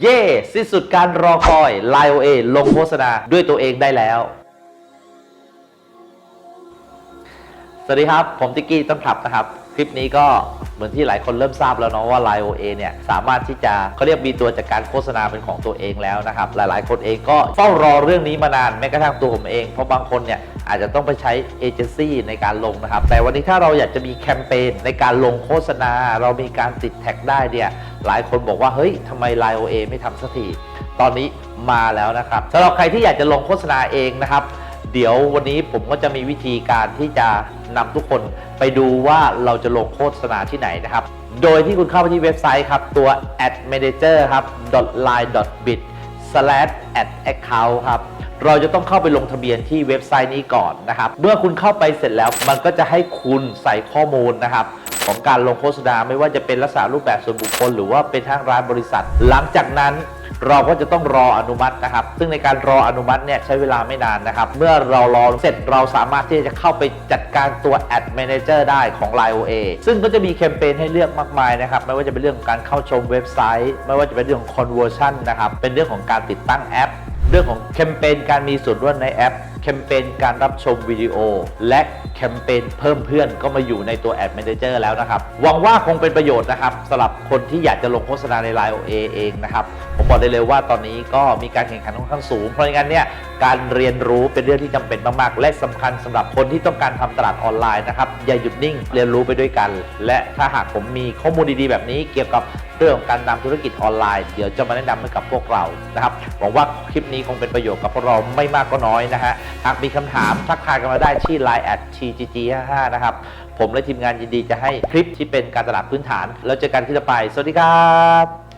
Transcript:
เย่สิ้นสุดการรอคอย l i โอเอลงโฆษณาด้วยตัวเองได้แล้ว สวัสดีครับ ผมติกกี้ต้นขับนะครับ คลิปนี้ก็เหมือนที่หลายคนเริ่มทราบแล้วเนาะว่า l i โอเอเนี่ย สามารถที่จะเขาเรียกมีตัวจัดการโฆษณาเป็นของตัวเองแล้วนะครับ หลายๆ คนเองก็เฝ้ารอเรื่องนี้มานานแม้กระทั่งตัวผมเอง เพราะบางคนเนี่ยอาจจะต้องไปใช้เอเจนซี่ในการลงนะครับ แต่วันนี้ถ้าเราอยากจะมีแคมเปญในการลงโฆษณา เรามีการติดแท็กได้เนี่ย หลายคนบอกว่าเฮ้ยทำไม l i โอเอไม่ทำสักทีตอนนี้มาแล้วนะครับสำหรับใครที่อยากจะลงโฆษณาเองนะครับ เดี๋ยววันนี้ผมก็จะมีวิธีการที่จะนำทุกคนไปดูว่าเราจะลงโฆษณาที่ไหนนะครับ โดยที่คุณเข้าไปที่เว็บไซต์ครับ ตัว ad manager ครับ line bit slash ad account ครับ เราจะต้องเข้าไปลงทะเบียนที่เว็บไซต์นี้ก่อนนะครับ เมื่อคุณเข้าไปเสร็จแล้วมันก็จะให้คุณใส่ข้อมูลนะครับ ของการลงโฆษณาไม่ว่าจะเป็นลักษณะรูปแบบส่วนบุคคล หรือว่าเป็นทางร้านบริษัท หลังจากนั้นเราก็จะต้องรออนุมัตินะครับ ซึ่งในการรออนุมัติเนี่ยใช้เวลาไม่นานนะครับ เมื่อเรารอเสร็จเราสามารถที่จะเข้าไปจัดการตัว Ad Manager ได้ของ Line OA ซึ่งก็จะมีแคมเปญให้เลือกมากมายนะครับ ไม่ว่าจะเป็นเรื่องของการเข้าชมเว็บไซต์ ไม่ว่าจะเป็นเรื่องของ conversion นะครับ เป็นเรื่องของการติดตั้งแอป เรื่องของแคมเปญการมีส่วนร่วมในแอป แคมเปญการรับชมวิดีโอ และแคมเปญเพิ่มเพื่อนก็มาอยู่ในตัว Ad Manager แล้วนะครับ หวังว่าคงเป็นประโยชน์นะครับสำหรับคนที่อยากจะลงโฆษณาใน Line OA เองนะครับ ผมบอกได้เลยว่าตอนนี้ก็มีการแข่งขันค่อนข้างสูง เพราะงั้นเนี่ยการเรียนรู้เป็นเรื่องที่จำเป็นมากๆ และสำคัญสำหรับคนที่ต้องการทำตลาดออนไลน์นะครับอย่าหยุดนิ่งเรียนรู้ไปด้วยกัน และถ้าหากผมมีข้อมูลดีๆ แบบนี้เกี่ยวกับเรื่องของการนำธุรกิจออนไลน์ เดี๋ยวจะมาแนะนำให้กับพวกเรานะครับหวังว่าคลิปนี้คงเป็นประโยชน์กับพวกเราไม่มากก็น้อยนะฮะหากมีคำถามทักทายกันมาได้ที่ line at tgg55 นะครับ ผมและทีมงานยินดีจะให้คลิปที่เป็นการตลาดพื้นฐาน แล้วเจอกันที่ต่อไป สวัสดีครับ